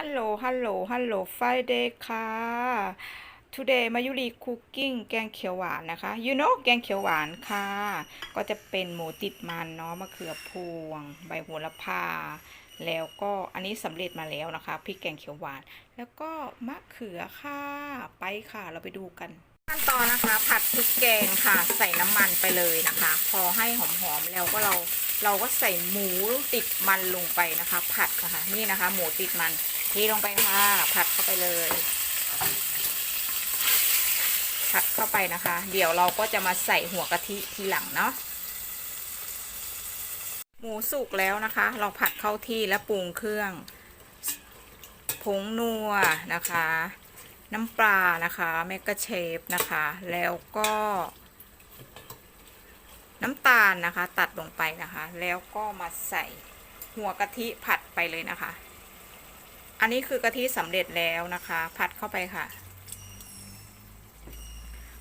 ฮัลโหลฮัลโหลฮัลโหลไฟเดย์ค่ะ today มายุรีคุกกิ้งแกงเขียวหวานนะคะ you know แกงเขียวหวานค่ะ ก็จะเป็นหมูติดมันเนาะมะเขือพวง ใบโหระพา แล้วก็อันนี้สำเร็จมาแล้วนะคะพริกแกงเขียวหวาน แล้วก็มะเขือค่ะไปค่ะเราไปดูกันขั้นตอนนะคะผัดพริกแกงค่ะ ใส่น้ำมันไปเลยนะคะ พอให้หอมๆแล้วก็เราเราก็ใส่หมูติดมันลงไปนะคะ ผัดนะคะ นี่นะคะ หมูติดมัน ทีลงไปค่ะ ผัดเข้าไปเลย ผัดเข้าไปนะคะ เดี๋ยวเราก็จะมาใส่หัวกะทิทีหลังเนาะหมูสุกแล้วนะคะ เราผัดเข้าที่และปรุงเครื่องผงนัวนะคะ น้ำปลานะคะเมกะเชฟนะคะ แล้วก็ น้ำตาลนะคะ ตัดลงไปนะคะ แล้วก็มาใส่หัวกะทิผัดไปเลยนะคะ อันนี้คือกะทิสำเร็จแล้วนะคะผัดเข้าไปค่ะ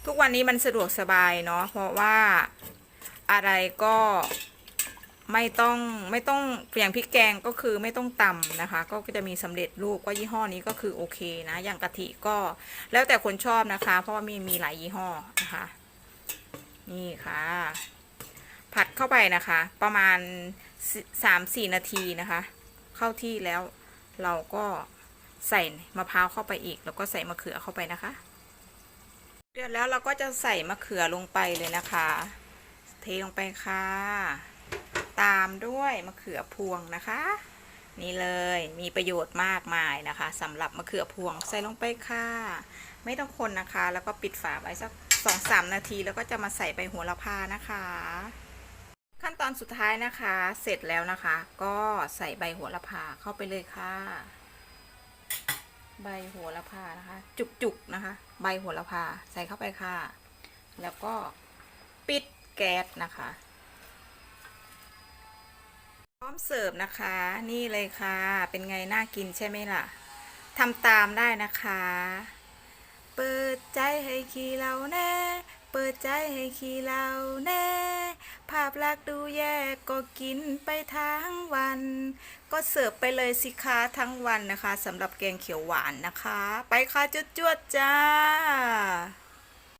ทุกวันนี้มันสะดวกสบายเนาะเพราะว่าอะไรก็ไม่ต้องไม่ต้องอย่างพริกแกงก็คือไม่ต้องตำนะคะ ก็จะมีสำเร็จรูปก็ยี่ห้อนี้ก็คือโอเคนะ อย่างกะทิก็แล้วแต่คนชอบนะคะ เพราะว่ามีมีหลายยี่ห้อนะคะ นี่ค่ะ ผัดเข้าไปนะคะ ประมาณสามสี่นาทีนะคะ เข้าที่แล้ว เราก็ใส่มะพร้าวเข้าไปอีก แล้วก็ใส่มะเขือเข้าไปนะคะ เดือดแล้วเราก็จะใส่มะเขือลงไปเลยนะคะ เทลงไปค่ะ ตามด้วยมะเขือพวงนะคะ นี่เลยมีประโยชน์มากมายนะคะสำหรับมะเขือพวงใส่ลงไปค่ะ ไม่ต้องคนนะคะ แล้วก็ปิดฝาไว้สักสองสามนาทีแล้วก็จะมาใส่ใบโหระพานะคะ ขั้นตอนสุดท้ายนะคะ เสร็จแล้วนะคะ ก็ใส่ใบโหระพาเข้าไปเลยค่ะ ใบโหระพานะคะ จุกๆนะคะ ใบโหระพาใส่เข้าไปค่ะ แล้วก็ปิดแก๊สนะคะ พร้อมเสิร์ฟนะคะ นี่เลยค่ะ เป็นไงน่ากินใช่ไหมล่ะทำตามได้นะคะ เปิดใจให้ขี้เราแน่ เปิดใจให้ขี้เราแน่ ภาพลักษณ์ดูแย่ก็กินไปทั้งวัน ก็เสิร์ฟไปเลยสิคะทั้งวันนะคะสำหรับแกงเขียวหวานนะคะ ไปค่ะจุดจวดจ้า